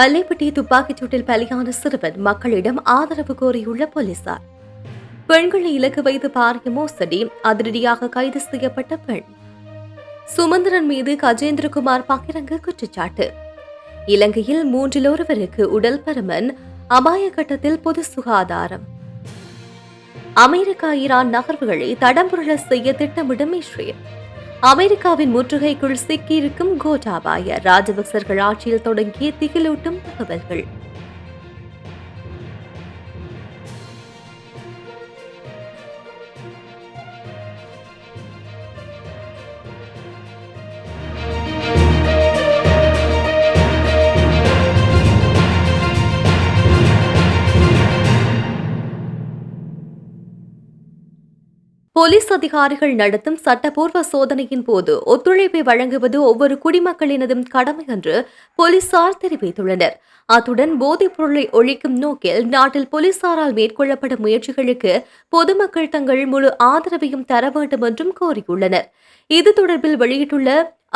அல்லைப்பட்டி துப்பாக்கிச் சூட்டில் பலியான சிறுவன் மக்களிடம் ஆதரவு கோரியுள்ள போலீசார். பெண்களை இலக்கு வைத்து பாரிய மோசடி அதிரடியாக கைது செய்யப்பட்ட பெண். சுமந்திரன் மீது கஜேந்திரகுமார் பகிரங்க குற்றச்சாட்டு. இலங்கையில் மூன்றில் ஒருவருக்கு உடல் பருமன் அபாய கட்டத்தில் பொது சுகாதாரம். அமெரிக்கா ஈரான் நகர்வுகளை தடம்புரள செய்ய திட்டமிடும் இஸ்ரேல். அமெரிக்காவின் முற்றுகைக்குள் சிக்கியிருக்கும் கோட்டாபாய ராஜபக்சர்கள் ஆட்சியில் தொடங்கிய திகிலூட்டும் தகவல்கள். போலீஸ் அதிகாரிகள் நடத்தும் சட்டப்பூர்வ சோதனையின் போது ஒத்துழைப்பை வழங்குவது ஒவ்வொரு குடிமக்களினதும் கடமை என்று போலீசார் தெரிவித்துள்ளனர். அத்துடன் போதைப் பொருளை ஒழிக்கும் நோக்கில் நாட்டில் போலீசாரால் மேற்கொள்ளப்படும் முயற்சிகளுக்கு பொதுமக்கள் தங்கள் முழு ஆதரவையும் தர வேண்டும் என்றும் கோரியுள்ளனர். இது தொடர்பில் வெளியிட்டுள்ள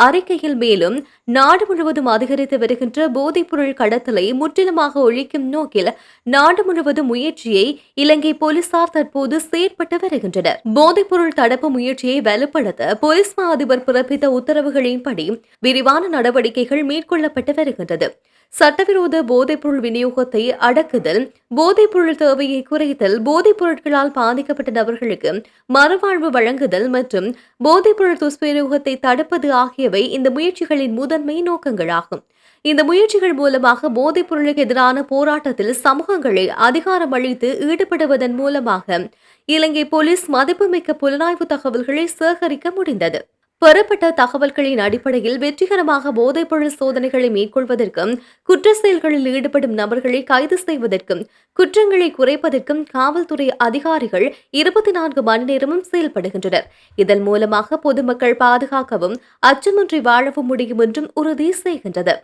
அறிக்கையில் மேலும் நாடு முழுவதும் அதிகரித்து வருகின்ற போதைப்பொருள் கடத்தலை முற்றிலுமாக ஒழிக்கும் நோக்கில் நாடு முழுவதும் முயற்சியை இலங்கை போலீசார் தற்போது செயற்பட்டு வருகின்றனர். போதைப்பொருள் தடுப்பு முயற்சியை வலுப்படுத்த போலீஸ் மா அதிபர் பிறப்பித்த உத்தரவுகளின்படி விரிவான நடவடிக்கைகள் மேற்கொள்ளப்பட்டு வருகின்றது. சட்டவிரோத போதைப்பொருள் விநியோகத்தை அடக்குதல் போதைப்பொருள் தேவையை குறைத்தல் போதைப் பொருட்களால் பாதிக்கப்பட்ட நபர்களுக்கு மறுவாழ்வு வழங்குதல் மற்றும் போதைப்பொருள் துஷ்பிரயோகத்தை தடுப்பது ஆகியவை இந்த முயற்சிகளின் முதன்மை நோக்கங்களாகும். இந்த முயற்சிகள் மூலமாக போதைப் பொருளுக்கு எதிரான போராட்டத்தில் சமூகங்களை அதிகாரம் அளித்து ஈடுபடுவதன் மூலமாக இலங்கை போலீஸ் மதிப்புமிக்க புலனாய்வு தகவல்களை சேகரிக்க முடிந்தது. பெறப்பட்ட தகவல்களின் அடிப்படையில் வெற்றிகரமாக போதைப்பொருள் சோதனைகளை மேற்கொள்வதற்கும் குற்ற செயல்களில் ஈடுபடும் நபர்களை கைது செய்வதற்கும் குற்றங்களை குறைப்பதற்கும் காவல்துறை அதிகாரிகள் இருபத்தி நான்கு மணி நேரமும் செயல்படுகின்றனர். இதன் மூலமாக பொதுமக்கள் பாதுகாக்கவும் அச்சமின்றி வாழவும் முடியும் என்றும் உறுதி செய்கின்றது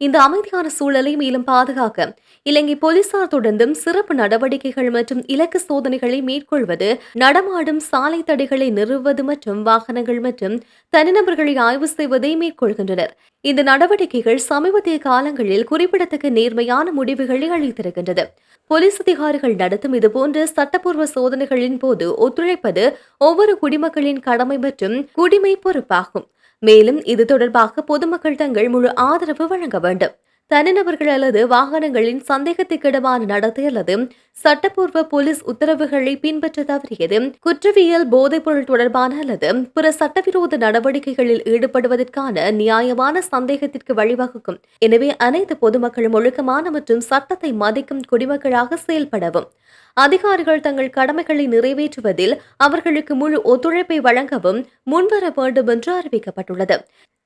இந்த அமைதியான சூழலை மேலும் பாதுகாக்க இலங்கை போலீசார் தொடர்ந்தும் சிறப்பு நடவடிக்கைகள் மற்றும் இலக்கு சோதனைகளை மேற்கொள்வது நடமாடும் சாலை தடைகளை நிறுவுவது மற்றும் வாகனங்கள் மற்றும் தனிநபர்களை ஆய்வு செய்வதை மேற்கொள்கின்றனர். இந்த நடவடிக்கைகள் சமீபத்திய காலங்களில் குறிப்பிடத்தக்க நேர்மையான முடிவுகளை அளித்திருக்கின்றது. போலீஸ் அதிகாரிகள் நடத்தும் இதுபோன்ற சட்டப்பூர்வ சோதனைகளின் போது ஒத்துழைப்பது ஒவ்வொரு குடிமக்களின் கடமை மற்றும் குடிமை பொறுப்பாகும். மேலும் இது தொடர்பாக பொதுமக்கள் தங்கள் முழு ஆதரவு வழங்க வேண்டும். தனிநபர்கள் அல்லது வாகனங்களின் சந்தேகத்துக்கிடமான நடத்தை அல்லது சட்டப்பூர்வ போலீஸ் உத்தரவுகளை பின்பற்ற தவறியது குற்றவியல் போதைப்பொருள் தொடர்பான அல்லது பிற சட்டவிரோத நடவடிக்கைகளில் ஈடுபடுவதற்கான நியாயமான சந்தேகத்திற்கு வழிவகுக்கும். எனவே அனைத்து பொதுமக்களும் ஒழுக்கமான மற்றும் சட்டத்தை மதிக்கும் குடிமக்களாக செயல்படவும். அதிகாரிகள் தங்கள் கடமைகளை நிறைவேற்றுவதில் அவர்களுக்கு முழு ஒத்துழைப்பை வழங்கவும் முன்வர வேண்டும் என்று அறிவிக்கப்பட்டுள்ளது.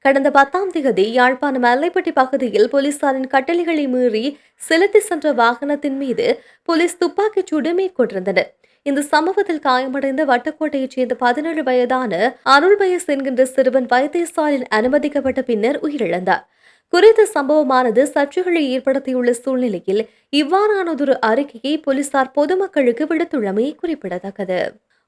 கடந்த பத்தாம் தேதி யாழ்ப்பாணம் அல்லைப்பட்டி பகுதியில் போலீசாரின் கட்டளைகளை மீறி செலுத்தி சென்ற வாகனத்தின் மீது போலீஸ் துப்பாக்கிச் சூடு மேற்கொண்டிருந்தனர். இந்த சம்பவத்தில் காயமடைந்த வட்டக்கோட்டையைச் சேர்ந்த பதினேழு வயதான அருள்பயஸ் என்கின்ற சிறுவன் வைத்தியசாலையில் அனுமதிக்கப்பட்ட பின்னர் உயிரிழந்தார். குறித்த சம்பவமானது சர்ச்சைகளை ஏற்படுத்தியுள்ள சூழ்நிலையில் இவ்வாறானதொரு அறிக்கையை போலீசார் பொதுமக்களுக்கு விடுத்துள்ளமை குறிப்பிடத்தக்கது.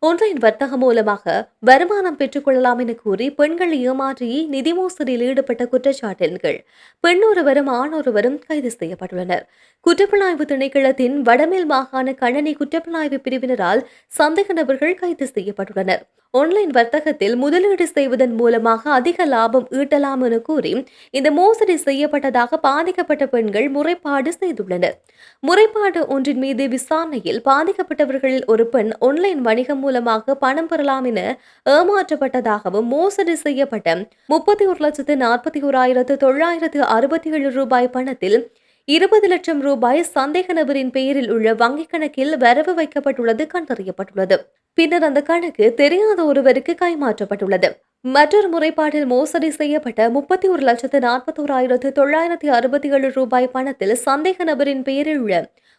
ஒன்றையின் வர்த்தகம் மூலமாக வருமானம் பெற்றுக்கொள்ளலாம் என கூறி பெண்களை ஏமாற்றி நிதி மோசடியில் ஈடுபட்ட குற்றச்சாட்டின் கீழ் பெண் ஒருவரும் ஆண் ஒருவரும் கைது செய்யப்பட்டுள்ளனர். குற்றப்புலனாய்வு திணைக்களத்தின் வடமேல் மாகாண கணனி குற்றப்புலனாய்வு பிரிவினரால் சந்தேக நபர்கள் கைது செய்யப்பட்டுள்ளனர். ஆன்லைன் வர்த்தகத்தில் முதலீடு செய்வதன் மூலமாக அதிக லாபம் ஈட்டலாம் என கூறி இந்த மோசடி செய்யப்பட்டதாக பாதிக்கப்பட்ட பெண்கள் முறைப்பாடு செய்துள்ளனர். முறைப்பாடு ஒன்றின் மீது விசாரணையில் பாதிக்கப்பட்டவர்களில் ஒரு பெண் ஆன்லைன் வணிகம் மூலம் மூலமாக பணம் பெறலாம் என ஏமாற்றப்பட்டதாகவும் மோசடி செய்யப்பட்ட முப்பத்தி ஒரு லட்சத்து நாற்பத்தி ஓராயிரத்து தொள்ளாயிரத்து அறுபத்தி ஏழு ரூபாய் பணத்தில் இருபது லட்சம் ரூபாய் சந்தேக நபரின் பெயரில் உள்ள வங்கிக் கணக்கில் வரவு வைக்கப்பட்டுள்ளது கண்டறியப்பட்டுள்ளது. பின்னர் அந்த கணக்கு தெரியாத ஒருவருக்கு கைமாற்றப்பட்டுள்ளது. மற்றொரு முறைப்பாட்டில் மோசடி செய்யப்பட்ட முப்பத்தி ஒரு லட்சத்து நாற்பத்தோராயிரத்து தொள்ளாயிரத்தி அறுபத்தி ஏழு ரூபாய் பணத்தில் சந்தேக நபரின் பெயரில் உள்ள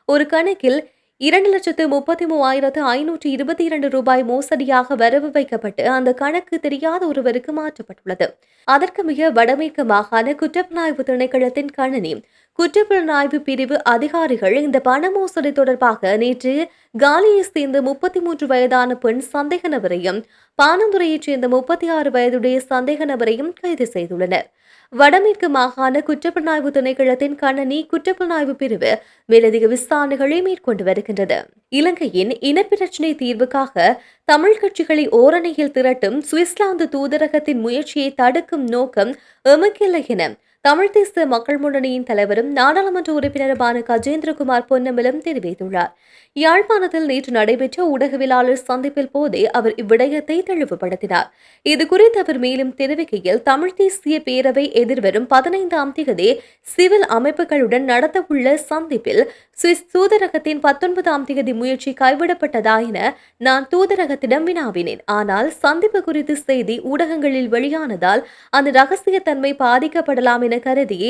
ஒரு கணக்கில் இரண்டு லட்சத்து முப்பத்தி மூவாயிரத்து ஐநூற்றி இருபத்தி இரண்டு ரூபாய் மோசடியாக வரவு வைக்கப்பட்டு அந்த கணக்கு தெரியாத ஒருவருக்கு மாற்றப்பட்டுள்ளது. அதற்கு மிக வடமேற்கு மாகாண குற்றப்புலனாய்வு திணைக்களத்தின் கணனி குற்றப்புலனாய்வு பிரிவு அதிகாரிகள் இந்த பண மோசடி தொடர்பாக நேற்று காலியை சேர்ந்த முப்பத்தி மூன்று வயதான பெண் சந்தேக நபரையும் பானந்துறையைச் சேர்ந்த முப்பத்தி ஆறு வயதுடைய சந்தேக நபரையும் கைது செய்துள்ளனர். வடமேற்கு மாகாண குற்றப்புலனாய்வு திணைக்களத்தின் கணனி குற்றப்புலனாய்வு பிரிவு மேலதிக விசாரணைகளை மேற்கொண்டு வருகின்றது. இலங்கையின் இனப்பிரச்சினை தீர்வுக்காக தமிழ் கட்சிகளை ஓரணியில் திரட்டும் சுவிட்சர்லாந்து தூதரகத்தின் முயற்சியை தடுக்கும் நோக்கம் எமக்கில்லை என தமிழ் தேசிய மக்கள் முன்னணியின் தலைவரும் நாடாளுமன்ற உறுப்பினருமான கஜேந்திரகுமார் பொன்னம்பலம் தெரிவித்துள்ளார். யாழ்ப்பாணத்தில் நேற்று நடைபெற்ற ஊடகவியலாளர் சந்திப்பில் போதே அவர் இவ்விடயத்தை தெளிவுபடுத்தினார். இதுகுறித்து அவர் மேலும் தெரிவிக்கையில் தமிழ் தேசிய பேரவை எதிர்வரும் பதினைந்தாம் தேதி சிவில் அமைப்புகளுடன் நடத்தவுள்ள சந்திப்பில் சுவிஸ் தூதரகத்தின் பத்தொன்பதாம் தேதி முயற்சி கைவிடப்பட்டதா என நான் தூதரகத்திடம் வினாவினேன். ஆனால் சந்திப்பு குறித்து செய்தி ஊடகங்களில் வெளியானதால் அந்த ரகசியத்தன்மை பாதிக்கப்படலாம் என கருதி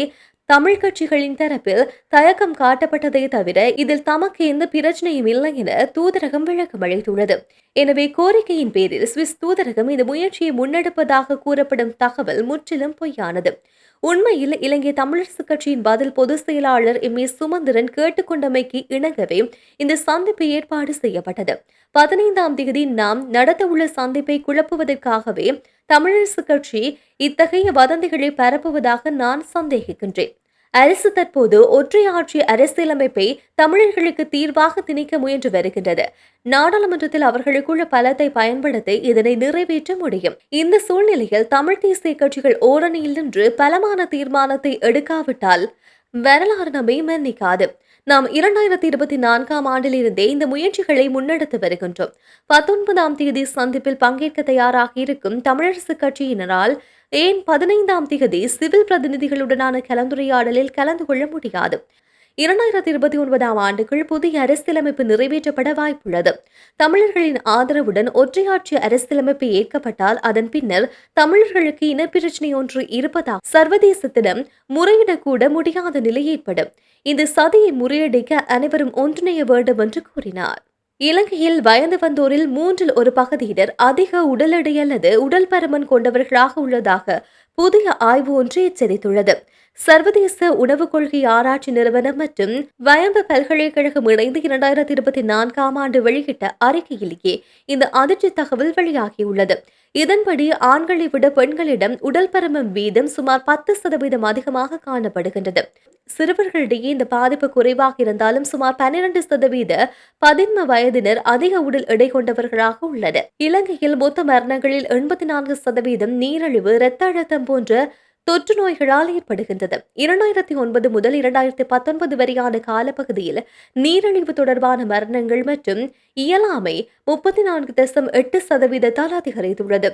தமிழ் கட்சிகளின் தரப்பில் தயக்கம் காட்டப்பட்டதை தவிர இதில் தமக்கு எந்த பிரச்சனையும் இல்லை என தூதரகம் விளக்கம் அளித்துள்ளது. எனவே கோரிக்கையின் பேரில் சுவிஸ் தூதரகம் இந்த முயற்சியை முன்னெடுப்பதாக கூறப்படும் தகவல் முற்றிலும் பொய்யானது. உண்மையில் இலங்கை தமிழரசு கட்சியின் பதில் பொதுச் செயலாளர் எம் ஏ சுமந்திரன் கேட்டுக்கொண்டமைக்கு இணங்கவே இந்த சந்திப்பு ஏற்பாடு செய்யப்பட்டது. பதினைந்தாம் தேதி நாம் நடத்தவுள்ள சந்திப்பை குழப்புவதற்காகவே தமிழரசு கட்சி இத்தகைய வதந்திகளை பரப்புவதாக நான் சந்தேகிக்கின்றேன். அரசு தற்போது ஒற்றை ஆட்சி அரசியலமைப்பை தமிழர்களுக்கு தீர்வாக திணிக்க முயன்று வருகின்றது. நாடாளுமன்றத்தில் அவர்களுக்குள்ள பலத்தை பயன்படுத்தி இதனை நிறைவேற்ற முடியும். இந்த சூழ்நிலையில் தமிழ் தேசிய கட்சிகள் ஓரணியில் நின்று பலமான தீர்மானத்தை எடுக்காவிட்டால் வரலாறு நம்மை மன்னிக்காது. நாம் இரண்டாயிரத்தி இருபத்தி நான்காம் ஆண்டிலிருந்தே இந்த முயற்சிகளை முன்னெடுத்து வருகின்றோம். பத்தொன்பதாம் தேதி சந்திப்பில் பங்கேற்க தயாராக இருக்கும் தமிழரசு கட்சியினரால் ஏன் பதினைந்தாம் திகதி சிவில் பிரதிநிதிகளுடனான கலந்துரையாடலில் கலந்து கொள்ள முடியாது? இரண்டாயிரத்தி இருபத்தி ஒன்பதாம் ஆண்டுக்குள் புதிய அரசியலமைப்பு நிறைவேற்றப்பட வாய்ப்புள்ளது. தமிழர்களின் ஆதரவுடன் ஒற்றையாட்சி அரசியலமைப்பு ஏற்கப்பட்டால் அதன் பின்னர் தமிழர்களுக்கு இனப்பிரச்சினை ஒன்று இருப்பதாக சர்வதேசத்திடம் முறையிடக்கூட முடியாத நிலை ஏற்படும். இந்த சதியை முறியடிக்க அனைவரும் ஒன்றிணைய வேண்டும் என்று கூறினார். இலங்கையில் வயது வந்தோரில் மூன்றில் ஒரு பகுதியினர் அதிக உடல் எடை அல்லது உடல் பருமன் கொண்டவர்களாக உள்ளதாக புதிய ஆய்வு ஒன்று எச்சரித்துள்ளது. சர்வதேச உணவு கொள்கை ஆராய்ச்சி நிறுவனம் மற்றும் வயம்பு பல்கலைக்கழகம் இணைந்து இரண்டாயிரத்தி இருபத்தி நான்காம் ஆண்டு வெளியிட்ட அறிக்கையிலேயே இந்த அதிர்ச்சி தகவல் வெளியாகியுள்ளது. இதன்படி ஆண்களை விட பெண்களிடம் உடல் பருமன் வீதம் சுமார் பத்து சதவீதம் அதிகமாக காணப்படுகின்றது. சிறுவர்களிடையே இந்த பாதிப்பு குறைவாக இருந்தாலும் சுமார் பன்னிரண்டு சதவீத பதின்ம வயதினர் அதிக உடல் எடை கொண்டவர்களாக உள்ளனர். இலங்கையில் மொத்த மரணங்களில் எண்பத்தி நான்கு சதவீதம் நீரிழிவு இரத்த அழுத்தம் போன்ற தொற்று நோய்களால் ஏற்படுகின்றது. இரண்டாயிரத்தி ஒன்பது முதல் இரண்டாயிரத்தி பத்தொன்பது வரையான காலப்பகுதியில் நீரிழிவு தொடர்பான மரணங்கள் மற்றும் இயலாமை முப்பத்தி நான்கு தசம் எட்டு சதவீதத்தால் அதிகரித்துள்ளது.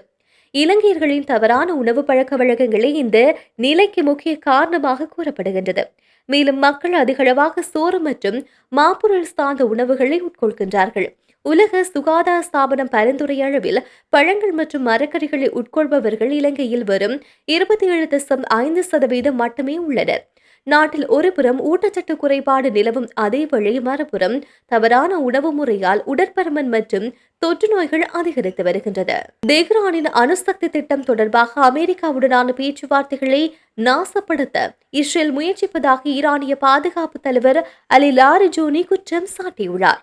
இலங்கையர்களின் தவறான உணவு பழக்க வழக்கங்களே இந்த நிலைக்கு முக்கிய காரணமாக கூறப்படுகின்றது. மேலும் மக்கள் அதிகளவாக சோறு மற்றும் மாப்பொருள் சார்ந்த உணவுகளை உட்கொள்கின்றார்கள். உலக சுகாதார ஸ்தாபனம் பரிந்துரை அளவில் பழங்கள் மற்றும் மரக்கறிகளை உட்கொள்பவர்கள் இலங்கையில் வரும் இருபத்தி ஏழு தசம் ஐந்து சதவீதம் மட்டுமே உள்ளனர். நாட்டில் ஒருபுறம் ஊட்டச்சத்து குறைபாடு நிலவும் அதேவேளை மறுபுறம் தவறான உணவு முறையால் உடற்பருமன் மற்றும் தொற்று நோய்கள் அதிகரித்து வருகின்றது தெஹ்ரானின் அணுசக்தி திட்டம் தொடர்பாக அமெரிக்காவுடனான பேச்சுவார்த்தைகளை நாசப்படுத்த இஸ்ரேல் முயற்சிப்பதாக ஈரானிய பாதுகாப்பு தலைவர் அலி லாரிஜோனி குற்றம் சாட்டியுள்ளார்.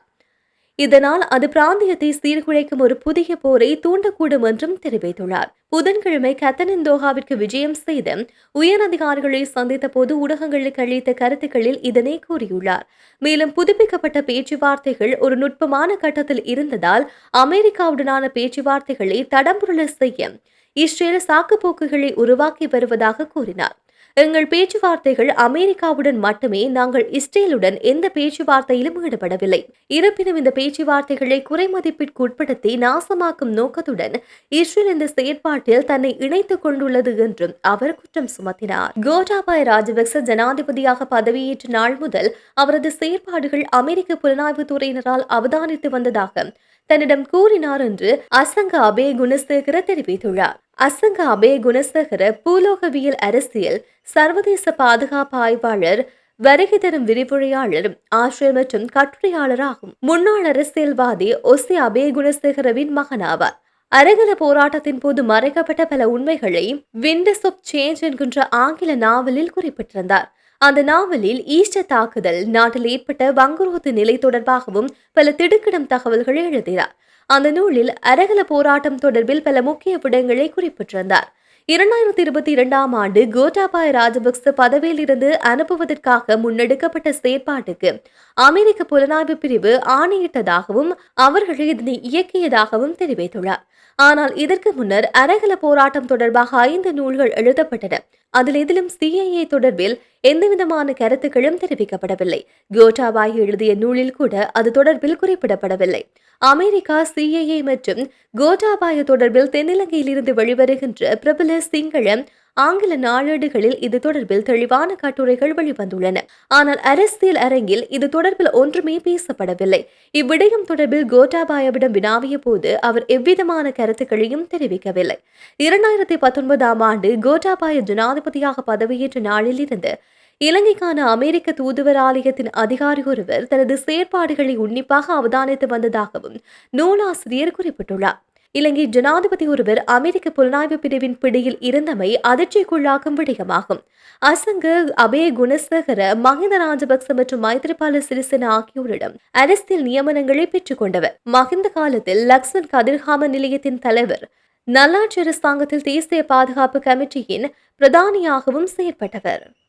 இதனால் அது பிராந்தியத்தை சீர்குலைக்கும் ஒரு புதிய போரை தூண்டக்கூடும் என்றும் தெரிவித்துள்ளார். புதன்கிழமை கத்தனின் தோஹாவிற்கு விஜயம் செய்த உயர் அதிகாரிகளை சந்தித்த போது ஊடகங்களுக்கு அளித்த கருத்துக்களில் இதனை கூறியுள்ளார். மேலும் புதுப்பிக்கப்பட்ட பேச்சுவார்த்தைகள் ஒரு நுட்பமான கட்டத்தில் இருந்ததால் அமெரிக்காவுடனான பேச்சுவார்த்தைகளை தடம்புரள செய்ய இஸ்ரேல் சாக்குப்போக்குகளை உருவாக்கி வருவதாக கூறினார். எங்கள் பேச்சுவார்த்தைகள் அமெரிக்காவுடன் மட்டுமே நாங்கள் இஸ்ரேலுடன் எந்த பேச்சுவார்த்தையிலும் ஈடுபடவில்லை. இருப்பினும் இந்த பேச்சுவார்த்தைகளை குறைமதிப்பிற்கு உட்படுத்தி நாசமாக்கும் நோக்கத்துடன் இஸ்ரேல் இந்த செயற்பாட்டில் தன்னை இணைத்துக் கொண்டுள்ளது என்றும் அவர் குற்றம் சுமத்தினார். கோட்டாபாய் ராஜபக்ச ஜனாதிபதியாக பதவியேற்ற நாள் முதல் அவரது செயற்பாடுகள் அமெரிக்க புலனாய்வு துறையினரால் அவதானித்து வந்ததாக தன்னிடம் கூறினார் என்று அசங்க அபே குணசேகர தெரிவித்துள்ளார். அசங்க அபே குணசேகர பூலோகவியல் அரசியல் சர்வதேச பாதுகாப்பு ஆய்வாளர் வருகை தரும் விரிவுரையாளர் ஆசிரியர் மற்றும் கட்டுரையாளர் ஆகும் முன்னாள் அரசியல்வாதி ஒசி அபே குணசேகரவின் மகனாவார். அரகல போராட்டத்தின் போது மறைக்கப்பட்ட பல உண்மைகளை விண்டஸ் ஆஃப் சேஞ்ச் என்கின்ற ஆங்கில நாவலில் குறிப்பிட்டிருந்தார். அந்த நாவலில் ஈஸ்டர் தாக்குதல் நாட்டில் ஏற்பட்ட வங்குரோத்து நிலை தொடர்பாகவும் பல திடுக்கிடும் தகவல்களை எழுதினார். அந்த நூலில் அரகல போராட்டம் தொடர்பில் பல முக்கிய விடங்களை குறிப்பிட்டிருந்தார். இரண்டாயிரத்தி இருபத்தி இரண்டாம் ஆண்டு கோட்டாபாய ராஜபக்ச பதவியிலிருந்து அனுப்புவதற்காக முன்னெடுக்கப்பட்ட செயற்பாட்டுக்கு அமெரிக்க புலனாய்வு பிரிவு ஆணையிட்டதாகவும் அவர்கள் இதனை இயக்கியதாகவும் தெரிவித்துள்ளார். ஆனால் இதற்கு முன்னர் அரகல போராட்டம் தொடர்பாக ஐந்து நூல்கள் எழுதப்பட்டன. அதில் எதிலும் சிஐஏ தொடர்பில் எந்தவிதமான கருத்துக்களும் தெரிவிக்கப்படவில்லை. கோட்டாபாய் எழுதிய நூலில் கூட அது தொடர்பில் குறிப்பிடப்படவில்லை. அமெரிக்கா சிஐஏ மற்றும் கோட்டாபாய தொடர்பில் தென்னிலங்கையில் இருந்து வெளிவருகின்ற பிரபல சிங்கள ஆங்கில நாளேடுகளில் இது தொடர்பில் தெளிவான கட்டுரைகள் வெளிவந்துள்ளன. ஆனால் அரசியல் அரங்கில் இது தொடர்பில் ஒன்றுமே பேசப்படவில்லை. இவ்விடயம் தொடர்பில் கோட்டாபாயவிடம் வினாவிய போது அவர் எவ்விதமான கருத்துக்களையும் தெரிவிக்கவில்லை. இரண்டாயிரத்தி பத்தொன்பதாம் ஆண்டு கோட்டாபாய ஜனாதிபதியாக பதவியேற்ற நாளில் இருந்து இலங்கைக்கான அமெரிக்க தூதுவர் ஆலயத்தின் அதிகாரி ஒருவர் தனது செயற்பாடுகளை உன்னிப்பாக அவதானித்து வந்ததாகவும் நூலாசிரியர் குறிப்பிட்டுள்ளார். இலங்கை ஜனாதிபதி ஒருவர் அமெரிக்க புலனாய்வு பிரிவின் பிடியில் இருந்தமை அதிர்ச்சிக்குள்ளாக்கும் விடயமாகும். அசங்க அபே குணசேகர மஹிந்த ராஜபக்ச மற்றும் மைத்ரிபால சிறிசேன ஆகியோரிடம் அரசியல் நியமனங்களை பெற்றுக் கொண்டவர் மஹிந்த காலத்தில் லக்ஷ்மன் கதிர்காம நிலையத்தின் தலைவர் நல்லாட்சி அரசாங்கத்தில் தேசிய பாதுகாப்பு கமிட்டியின் பிரதானியாகவும் செயற்பட்டவர்.